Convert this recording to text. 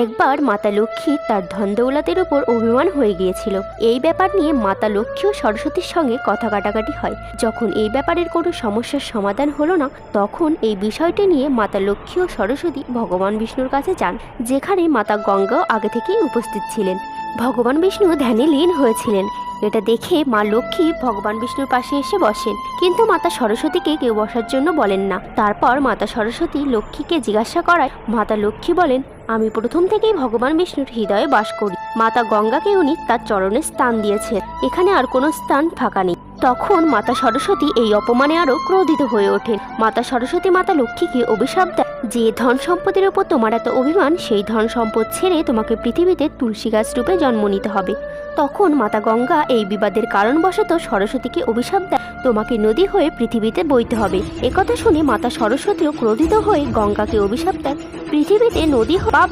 একবার মাতা লক্ষ্মী তার ধন দৌলতের উপর অভিমান হয়ে গিয়েছিল। এই ব্যাপার নিয়ে মাতা লক্ষ্মী ও সরস্বতীর সঙ্গে কথা কাটাকাটি হয়। যখন এই ব্যাপারের কোনো সমস্যার সমাধান হলো না, তখন এই বিষয়টি নিয়ে মাতা লক্ষ্মী ও সরস্বতী ভগবান বিষ্ণুর কাছে যান, যেখানে মাতা গঙ্গাও আগে থেকেই উপস্থিত ছিলেন। ভগবান বিষ্ণু ধ্যানে লীন হয়েছিলেন। এটা দেখে মা লক্ষ্মী ভগবান বিষ্ণুর পাশে এসে বসেন। কিন্তু মাতা সরস্বতীকে কেউ বসার জন্য বলেন না। তারপর মাতা সরস্বতী লক্ষ্মীকে জিজ্ঞাসা করায়, মাতা লক্ষ্মী বলেন আমি প্রথম থেকেই ভগবান বিষ্ণুর হৃদয়ে বাস করি। মাতা গঙ্গাকে উনি তার চরণে স্থান দিয়েছেন। এখানে আর কোনো স্থান ফাঁকা নেই। তখন মাতা সরস্বতী এই অপমানে আরও ক্রোধিত হয়ে ওঠেন। মাতা সরস্বতী মাতা লক্ষ্মীকে অভিশাপ দেয় যে ধন সম্পদের ওপর তোমার এত অভিমান, সেই ধন সম্পদ ছেড়ে তোমাকে পৃথিবীতে তুলসী গাছ রূপে জন্ম নিতে হবে। তখন মাতা গঙ্গা এই বিবাদের কারণবশত সরস্বতীকে অভিশাপ দেয় তোমাকে নদী হয়ে পৃথিবীতে বইতে হবে। একথা শুনে মাতা সরস্বতীও ক্রোধিত হয়ে গঙ্গাকে অভিশাপ দেয় পৃথিবীতে নদী পাপ